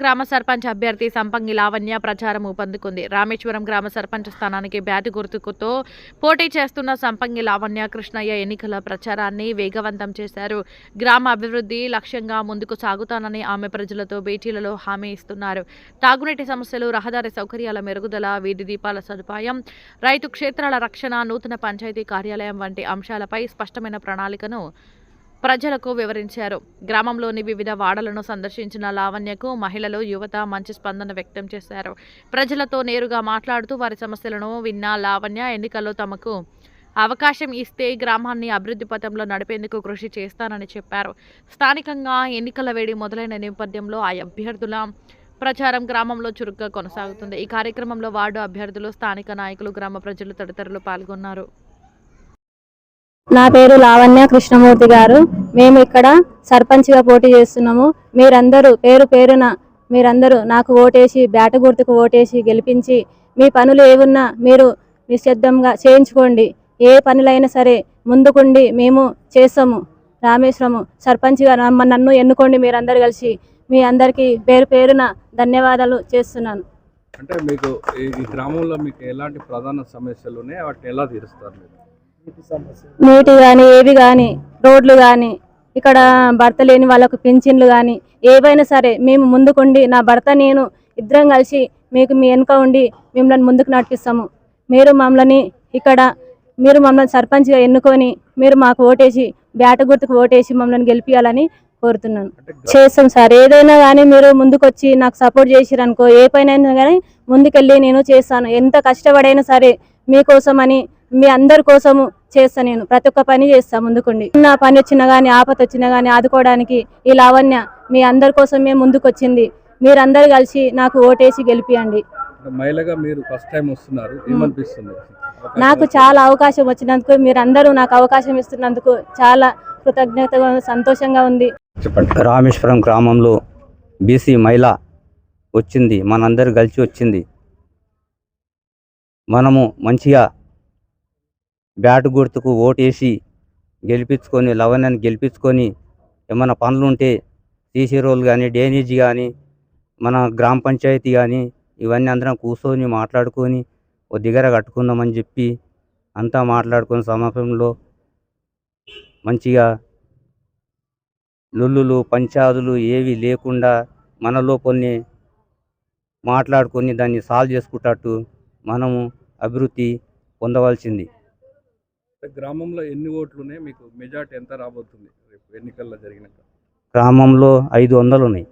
గ్రామ సర్పంచ్ అభ్యర్థి సంపంగి లావణ్య ప్రచారం ఊపందుకుంది. రామేశ్వరం గ్రామ సర్పంచ్ స్థానానికి బ్యాటు గుర్తుకుతో పోటీ చేస్తున్న సంపంగి లావణ్య కృష్ణయ్య ఎన్నికల ప్రచారాన్ని వేగవంతం చేశారు. గ్రామ అభివృద్ధి లక్ష్యంగా ముందుకు సాగుతానని ఆమె ప్రజలతో భేటీలలో హామీ ఇస్తున్నారు. తాగునీటి సమస్యలు రహదారి సౌకర్యాల మెరుగుదల వీధి దీపాల సదుపాయం రైతు క్షేత్రాల రక్షణ నూతన పంచాయతీ కార్యాలయం వంటి అంశాలపై స్పష్టమైన ప్రణాళికను ప్రజలకు వివరించారు. గ్రామంలోని వివిధ వాడలను సందర్శించిన లావణ్యకు మహిళలు యువత మంచి స్పందన వ్యక్తం చేశారు. ప్రజలతో నేరుగా మాట్లాడుతూ వారి సమస్యలను విన్న లావణ్య ఎన్నికల్లో తమకు అవకాశం ఇస్తే గ్రామాన్ని అభివృద్ధి పథంలో నడిపేందుకు కృషి చేస్తానని చెప్పారు. స్థానికంగా ఎన్నికల వేడి మొదలైన నేపథ్యంలో ఆ అభ్యర్థుల ప్రచారం గ్రామంలో చురుగ్గా కొనసాగుతుంది. ఈ కార్యక్రమంలో వార్డు అభ్యర్థులు స్థానిక నాయకులు గ్రామ ప్రజలు తదితరులు పాల్గొన్నారు. నా పేరు లావణ్య కృష్ణమూర్తి గారు. మేము ఇక్కడ సర్పంచ్గా పోటీ చేస్తున్నాము. మీరందరూ పేరు పేరున మీరందరూ నాకు ఓటేసి బ్యాట గుర్తుకు ఓటేసి గెలిపించి మీ పనులు ఏమున్నా మీరు నిశ్శబ్దంగా చేయించుకోండి. ఏ పనులైనా సరే ముందుకుండి మేము చేస్తాము. రామేశ్వరము సర్పంచ్గా నమ్మ నన్ను ఎన్నుకోండి మీరందరూ కలిసి. మీ అందరికీ పేరు పేరున ధన్యవాదాలు చేస్తున్నాను. అంటే మీకు ఈ ఈ గ్రామంలో మీకు ఎలాంటి ప్రధాన సమస్యలు ఉన్నాయి? వాటిని ఎలా తీరుస్తారు మీరు? నీటి కానీ ఏవి కానీ రోడ్లు కానీ ఇక్కడ భర్త లేని వాళ్ళకు పింఛన్లు కానీ ఏవైనా సరే మేము ముందుకుండి నా భర్త నేను ఇద్దరం కలిసి మీకు మీ వెనుక ఉండి మిమ్మల్ని ముందుకు నడిపిస్తాము. మీరు మమ్మల్ని ఇక్కడ మీరు మమ్మల్ని సర్పంచ్గా ఎన్నుకొని మీరు మాకు ఓటేసి బ్యాట గుర్తుకు ఓటేసి మమ్మల్ని గెలిపించాలని కోరుతున్నాను. చేస్తాం సార్. ఏదైనా కానీ మీరు ముందుకొచ్చి నాకు సపోర్ట్ చేసిరనుకో ఏ పైన కానీ ముందుకెళ్ళి నేను చేస్తాను. ఎంత కష్టపడైనా సరే మీకోసమని మీ అందరి కోసము చేస్తా నేను. ప్రతి ఒక్క పని చేస్తా ముందుకుండి. నా పని వచ్చినా కానీ ఆపత వచ్చినా కానీ ఆదుకోవడానికి ఈ లావణ్య మీ అందరి కోసమే ముందుకొచ్చింది. మీరందరు కలిసి నాకు ఓటేసి గెలిపియండి. మహిళగా మీరు ఫస్ట్ టైం వస్తున్నారు. ఏమనిపిస్తుంది? నాకు చాలా అవకాశం వచ్చినందుకు మీరందరూ నాకు అవకాశం ఇస్తున్నందుకు చాలా కృతజ్ఞతగా సంతోషంగా ఉంది. చెప్పండి. రామేశ్వరం గ్రామంలో బీసీ మహిళ వచ్చింది. మనందరు కలిసి వచ్చింది. మనము మంచిగా బ్యాట్ గుర్తుకు ఓటేసి గెలిపించుకొని లవణ్యాన్ని గెలిపించుకొని ఏమైనా పనులు ఉంటే సీసీ రోల్ కానీ డ్రైనేజీ కానీ మన గ్రామ పంచాయతీ కానీ ఇవన్నీ అందరం కూర్చొని మాట్లాడుకొని ఓ దిగర కట్టుకుందామని చెప్పి అంతా మాట్లాడుకున్న సమాపంలో మంచిగా లొల్లులు పంచాదులు ఏవి లేకుండా మనలో కొన్ని మాట్లాడుకొని దాన్ని సాల్వ్ చేసుకుంటట్టు మనము అభివృద్ధి పొందవలసింది. గ్రామంలో ఎన్ని ఓట్లు ఉన్నాయి మీకు మెజార్టీ ఎంత రాబోతుంది? రేపు ఎన్నికల్లో జరిగినాక. గ్రామంలో ఐదు వందలు ఉన్నాయి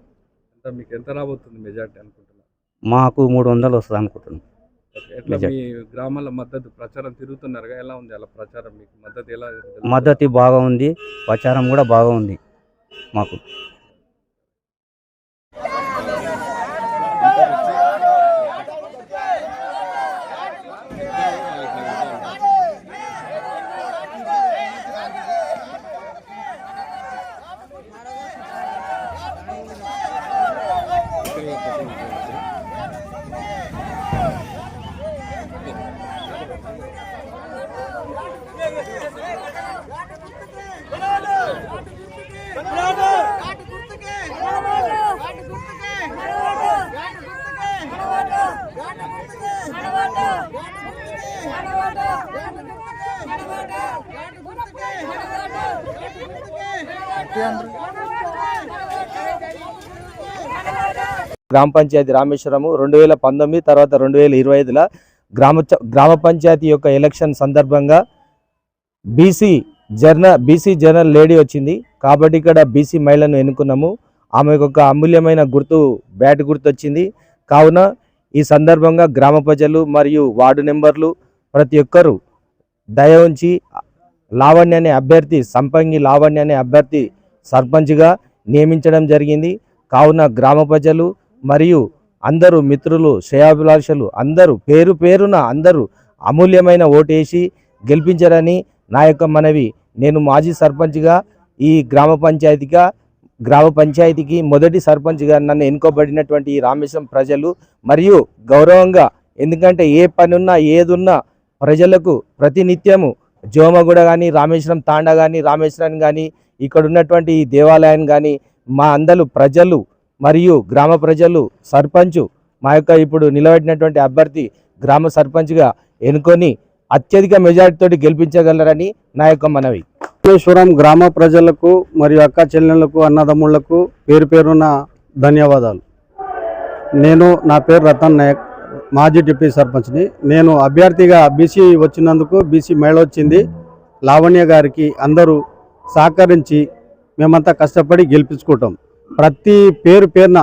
ఎంత? మీకు ఎంత రాబోతుంది మెజార్టీ అనుకుంటున్నారు మాకు మూడు వందలు వస్తుంది అనుకుంటున్నాం. ఎట్లా. మీ గ్రామాల మద్దతు ప్రచారం తిరుగుతున్నారుగా? ఎలా ఉంది అలా ప్రచారం? మీకు మద్దతు ఎలా మద్దతు బాగా ఉంది ప్రచారం కూడా బాగా ఉంది మాకు. గ్రామ పంచాయతీ రామేశ్వరము రెండు వేల పంతొమ్మిది తర్వాత రెండు వేల ఇరవై ఐదుల గ్రామ చ- గ్రామ పంచాయతీ యొక్క ఎలక్షన్ సందర్భంగా బీసీ జర్న బీసీ జర్నల్ లేడీ వచ్చింది. కాబట్టి ఇక్కడ బీసీ మహిళను ఎన్నుకున్నాము. ఆమెకు ఒక అమూల్యమైన గుర్తు బ్యాట్ గుర్తు వచ్చింది కావున ఈ సందర్భంగా గ్రామ ప్రజలు మరియు వార్డు నెంబర్లు ప్రతి ఒక్కరూ దయ ఉంచి లావణ్య అనే అభ్యర్థి సంపంగి లావణ్య అనే అభ్యర్థి సర్పంచ్గా నియమించడం జరిగింది. కావున గ్రామ ప్రజలు మరియు అందరూ మిత్రులు శ్రేయాభిలాషులు అందరూ పేరు పేరున అందరూ అమూల్యమైన ఓటేసి గెలిపించారని నా యొక్క మనవి. నేను మాజీ సర్పంచ్గా ఈ గ్రామ పంచాయతీగా గ్రామ పంచాయతీకి మొదటి సర్పంచ్గా నన్ను ఎన్నుకోబడినటువంటి ఈ రామేశ్వరం ప్రజలు మరియు గౌరవంగా ఎందుకంటే ఏ పని ఉన్నా ఏదున్నా ప్రజలకు ప్రతినిత్యము జోమగూడ కానీ రామేశ్వరం తాండా కానీ రామేశ్వరం కానీ ఇక్కడ ఉన్నటువంటి ఈ దేవాలయం కానీ మా అందరూ ప్రజలు మరియు గ్రామ ప్రజలు సర్పంచ్ మా యొక్క ఇప్పుడు నిలబెట్టినటువంటి అభ్యర్థి గ్రామ సర్పంచ్గా ఎన్నుకొని అత్యధిక మెజారిటీతోటి గెలిపించగలరని నా యొక్క మనవి. రామేశ్వరం గ్రామ ప్రజలకు మరియు అక్క చెల్లెళ్ళకు అన్నదమ్ముళ్ళకు పేరు పేరున ధన్యవాదాలు. నేను నా పేరు రతన్ నాయక్ మాజీ డిప్యూటీ సర్పంచ్ని. నేను అభ్యర్థిగా బీసీ వచ్చినందుకు బీసీ మేళ వచ్చింది. లావణ్య గారికి అందరూ సహకరించి మేమంతా కష్టపడి గెలిపించుకుంటాం. ప్రతి పేరు పేరున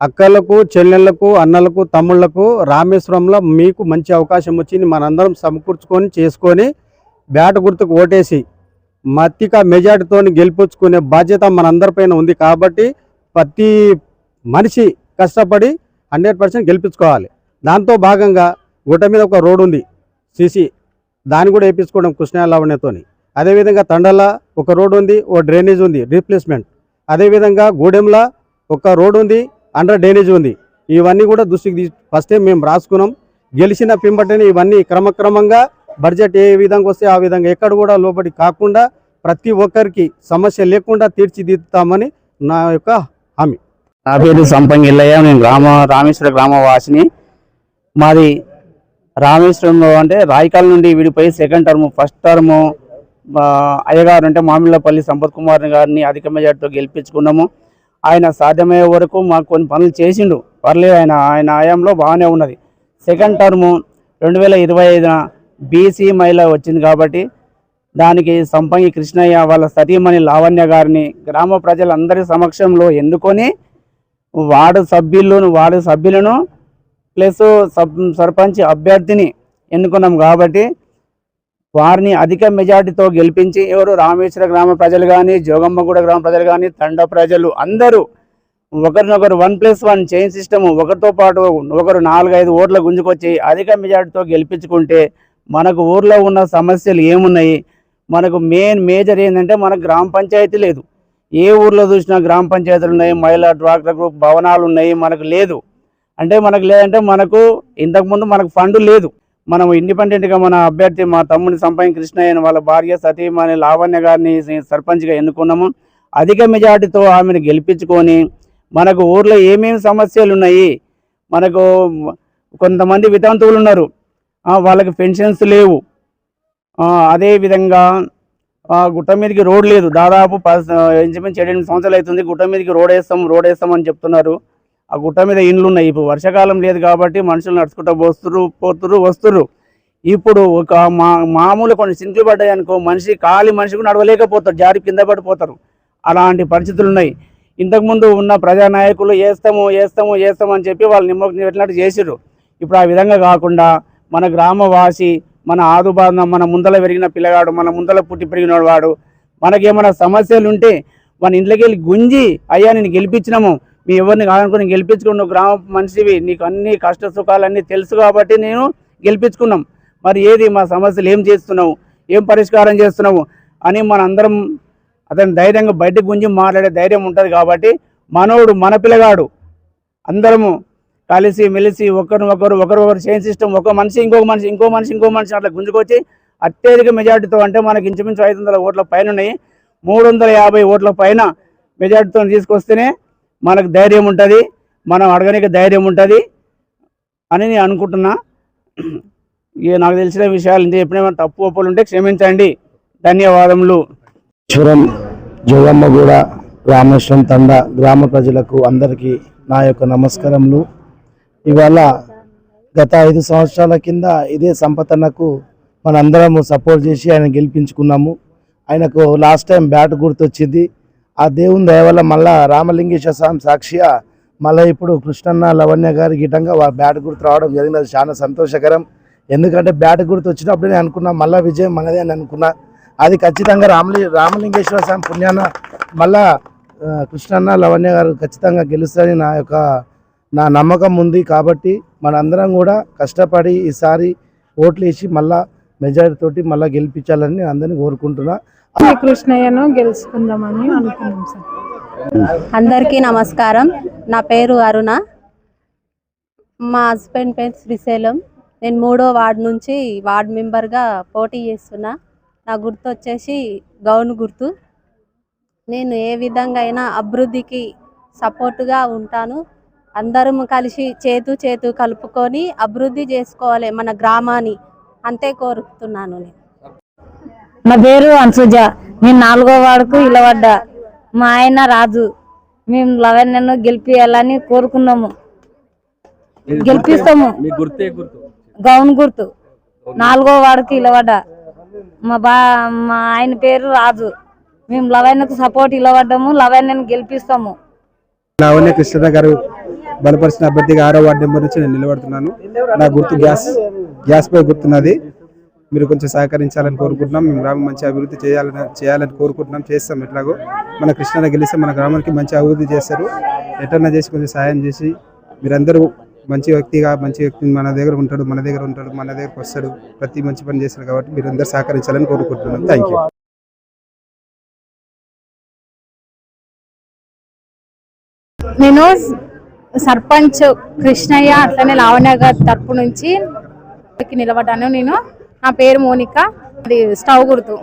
అక్కలకు చెల్లెళ్ళకు అన్నలకు తమ్ముళ్ళకు రామేశ్వరంలో మీకు మంచి అవకాశం వచ్చింది. మనందరం సమకూర్చుకొని చేసుకొని బ్యాట్ గుర్తుకు ఓటేసి మత్తిక మెజార్టీతో గెలిపించుకునే బాధ్యత మనందరిపైన ఉంది కాబట్టి ప్రతి మనిషి కష్టపడి హండ్రెడ్ పర్సెంట్ గెలిపించుకోవాలి. దాంతో భాగంగా గుట్ట మీద ఒక రోడ్ ఉంది. సిసి దాన్ని కూడా వేయించుకోవడం కృష్ణాలవణ్యతోని అదేవిధంగా తండల ఒక రోడ్ ఉంది. ఓ డ్రైనేజ్ ఉంది. రీప్లేస్మెంట్. అదేవిధంగా గూడెంలో ఒక రోడ్ ఉంది అండర్ డ్రైనేజ్ ఉంది. ఇవన్నీ కూడా దృష్టికి తీ ఫస్టే మేము రాసుకున్నాం. గెలిచిన పింబటని ఇవన్నీ క్రమక్రమంగా బడ్జెట్ ఏ విధంగా వస్తే ఆ విధంగా ఎక్కడ కూడా లోపలి కాకుండా ప్రతి ఒక్కరికి సమస్య లేకుండా తీర్చిదిద్దుతామని నా యొక్క హామీ. నా పేరు సంపంగిల్లయ్య నేను గ్రామ రామేశ్వర గ్రామవాసిని. మాది రామేశ్వరంలో అంటే రాయకాల నుండి విడిపోయి సెకండ్ టర్మ్ ఫస్ట్ టర్మ్ అయ్యగారు అంటే మామిళ్ళపల్లి సంపత్ కుమార్ గారిని అధిక మెజార్టీతో గెలిపించుకున్నాము. ఆయన సాధ్యమయ్యే వరకు మాకు కొన్ని పనులు చేసిండు. పర్లేదు ఆయన ఆయన ఆయాంలో బాగానే ఉన్నది. సెకండ్ టర్ము రెండు వేల ఇరవై ఐదున బీసీ మహిళ వచ్చింది కాబట్టి దానికి సంపంగి కృష్ణయ్య వాళ్ళ సతీమణి లావణ్య గారిని గ్రామ ప్రజలందరి సమక్షంలో ఎన్నుకొని వార్డు సభ్యులను వార్డు సభ్యులను ప్లస్ సబ్ సర్పంచ్ అభ్యర్థిని ఎన్నుకున్నాం కాబట్టి వారిని అధిక మెజార్టీతో గెలిపించి ఎవరు రామేశ్వర గ్రామ ప్రజలు కానీ జోగమ్మగూడ గ్రామ ప్రజలు కానీ తండ ప్రజలు అందరూ ఒకరినొకరు one plus one chain system ఒకరితో పాటు ఒకరు నాలుగైదు ఓట్ల గుంజుకొచ్చి అధిక మెజార్టీతో గెలిపించుకుంటే మనకు ఊర్లో ఉన్న సమస్యలు ఏమున్నాయి? మనకు మెయిన్ మేజర్ ఏంటంటే మనకు గ్రామ పంచాయతీ లేదు. ఏ ఊర్లో చూసినా గ్రామ పంచాయతీలు ఉన్నాయి మహిళా డ్వాక్రా గ్రూప్ భవనాలు ఉన్నాయి మనకు లేదు. అంటే మనకు లేదంటే మనకు ఇంతకుముందు మనకు ఫండ్ లేదు. మనం ఇండిపెండెంట్గా మన అభ్యర్థి మా తమ్ముని సంపంగి కృష్ణయ్య వాళ్ళ భార్య సతీమణి లావణ్య గారిని సర్పంచ్గా ఎన్నుకున్నాము. అధిక మెజార్టీతో ఆమెను గెలిపించుకొని మనకు ఊర్లో ఏమేమి సమస్యలు ఉన్నాయి మనకు కొంతమంది వితంతువులు ఉన్నారు. వాళ్ళకి పెన్షన్స్ లేవు. అదేవిధంగా అదే విధంగా గుట్ట మీదకి రోడ్ లేదు. దాదాపు పది ఇంచుమించు ఏడెనిమిది సంవత్సరాలు అవుతుంది. గుట్ట మీదకి రోడ్ వేస్తాం రోడ్ వేస్తాం అని చెప్తున్నారు. ఆ గుట్ట మీద ఇండ్లు ఉన్నాయి. ఇప్పుడు వర్షాకాలం లేదు కాబట్టి మనుషులు నడుచుకుంటూ వస్తురు పోతురు వస్తురు. ఇప్పుడు ఒక మా మామూలు కొన్ని సింట్లు పడ్డాయి అనుకో మనిషి ఖాళీ మనిషి కూడా నడవలేకపోతారు జారి కింద పడిపోతారు. అలాంటి పరిస్థితులు ఉన్నాయి. ఇంతకుముందు ఉన్న ప్రజానాయకులు వేస్తాము వేస్తాము వేస్తాము అని చెప్పి వాళ్ళు నిమ్మకం పెట్టినట్టు చేసిర్రు. ఇప్పుడు ఆ విధంగా కాకుండా మన గ్రామవాసి మన ఆదుబాధ మన ముందల పెరిగిన పిల్లగాడు మన ముందల పుట్టి పెరిగిన వాడు మనకేమైనా సమస్యలు ఉంటే మన ఇంట్లోకి వెళ్ళి గుంజి అయ్యా నేను గెలిపించినాము. మీ ఎవరిని కాదనుకుని గెలిపించుకున్న గ్రామ మనిషివి. నీకు అన్ని కష్ట సుఖాలన్నీ తెలుసు కాబట్టి నేను గెలిపించుకున్నాం. మరి ఏది మా సమస్యలు? ఏం చేస్తున్నావు? ఏం పరిష్కారం చేస్తున్నావు? అని మనందరం అతని ధైర్యంగా బయటకు గుంజి మాట్లాడే ధైర్యం ఉంటుంది కాబట్టి మనోడు మన పిల్లగాడు. అందరము కలిసి మెలిసి ఒకరిని ఒకరు ఒకరు ఒకరు చైన్ సిస్టమ్ ఒక మనిషి ఇంకొక మనిషి ఇంకో మనిషి ఇంకో మనిషి అట్లా గుంజుకొచ్చి అత్యధిక మెజార్టీతో అంటే మనకి ఇంచుమించు ఐదు వందల ఓట్ల పైన ఉన్నాయి. మూడు వందల యాభై ఓట్ల పైన మెజార్టీతో తీసుకొస్తేనే మనకు ధైర్యం ఉంటుంది మనం అడగడానికి ధైర్యం ఉంటుంది అని నేను అనుకుంటున్నా. ఇక నాకు తెలిసిన విషయాలు ఇంత ఎప్పుడైనా తప్పు ఒప్పులు ఉంటే క్షమించండి. ధన్యవాదములు. ఈశ్వరం జోగమ్మగూడ రామేశ్వరం తండ గ్రామ ప్రజలకు అందరికీ నా యొక్క నమస్కారములు. ఇవాళ గత ఐదు సంవత్సరాల కింద ఇదే సంపతన్నకు మనందరము సపోర్ట్ చేసి ఆయన గెలిపించుకున్నాము. ఆయనకు లాస్ట్ టైం బ్యాట్ గుర్తొచ్చింది. ఆ దేవుని దయ వల్ల మళ్ళా రామలింగేశ్వర స్వామి సాక్షిగా మళ్ళీ ఇప్పుడు కృష్ణన్న లవణ్య గారి గిటంగా బ్యాట్ గుర్తు రావడం జరిగింది. అది చాలా సంతోషకరం. ఎందుకంటే బ్యాట్ గుర్తు వచ్చినప్పుడు నేను అనుకున్నా మళ్ళీ విజయం మనదే అని అనుకున్నా. అది ఖచ్చితంగా రామలి రామలింగేశ్వర స్వామి పుణ్యాన మళ్ళా కృష్ణన్న లవణ్య గారు ఖచ్చితంగా గెలుస్తారని నా యొక్క నా నమ్మకం ఉంది. కాబట్టి మనందరం కూడా కష్టపడి ఈసారి ఓట్లు వేసి మళ్ళా మెజారిటీ తోటి మళ్ళీ గెలిపించాలని నేను అందరినీ కోరుకుంటున్నా. కృష్ణయ్యను గెలుచుకుందామని అనుకున్నాం సార్. అందరికీ నమస్కారం. నా పేరు అరుణ. మా హస్బెండ్ పేరు శ్రీశైలం. నేను మూడో వార్డ్ నుంచి వార్డ్ మెంబర్గా పోటీ చేస్తున్నా. నా గుర్తు వచ్చేసి గౌన్ గుర్తు. నేను ఏ విధంగా అయినా అభివృద్ధికి సపోర్టుగా ఉంటాను. అందరం కలిసి చేతు చేతు కలుపుకొని అభివృద్ధి చేసుకోవాలి మన గ్రామాన్ని. అంతే కోరుతున్నాను నేను. నా పేరు అన్సుజ. నేను నాలుగో వాడుకు ఇలవడ్డా. మా ఆయన రాజు. మేము లవెన్నను గెలిపియాలని కోరుకున్నాము. గెలిపిస్తాము. మీ గుర్తే గుర్తు. గౌన్ గుర్తు. నాలుగో వాడుకు ఇలవడ్డా. మా బా మా ఆయన పేరు రాజు. మేము లవెన్నకు సపోర్ట్ ఇలవడ్డాము లవెన్నను గెలిపిస్తాము. లావణ్య కృష్ణ గారు బలపరిచిన అభ్యర్థిగా ఆరో వార్డు నెంబర్ నుంచి నేను నిలబడుతున్నాను. నా గుర్తు గ్యాస్ గ్యాస్ పై గుర్తున్నది. మీరు కొంచెం సహకరించాలని కోరుకుంటున్నాం. మేము గ్రామం మంచి అభివృద్ధి చేయాలని చేయాలని కోరుకుంటున్నాం. చేస్తాం ఎట్లాగో. మన కృష్ణ గెలిస్తే మన గ్రామానికి మంచి అభివృద్ధి చేస్తారు. ఎటన్నా చేసి కొంచెం సహాయం చేసి మీరందరూ మంచి వ్యక్తిగా మంచి వ్యక్తి మన దగ్గర ఉంటాడు మన దగ్గర ఉంటాడు మన దగ్గరకు వస్తాడు. ప్రతి మంచి పని చేస్తాడు కాబట్టి మీరు అందరూ సహకరించాలని కోరుకుంటున్నాం. Thank you. నేను సర్పంచ్ కృష్ణయ్య అట్లనే లావణ్య గారి తరపు నుంచి నిలబడ్డాను నేను. నా పేరు మోనిక. అది స్టవ్ గుర్తు.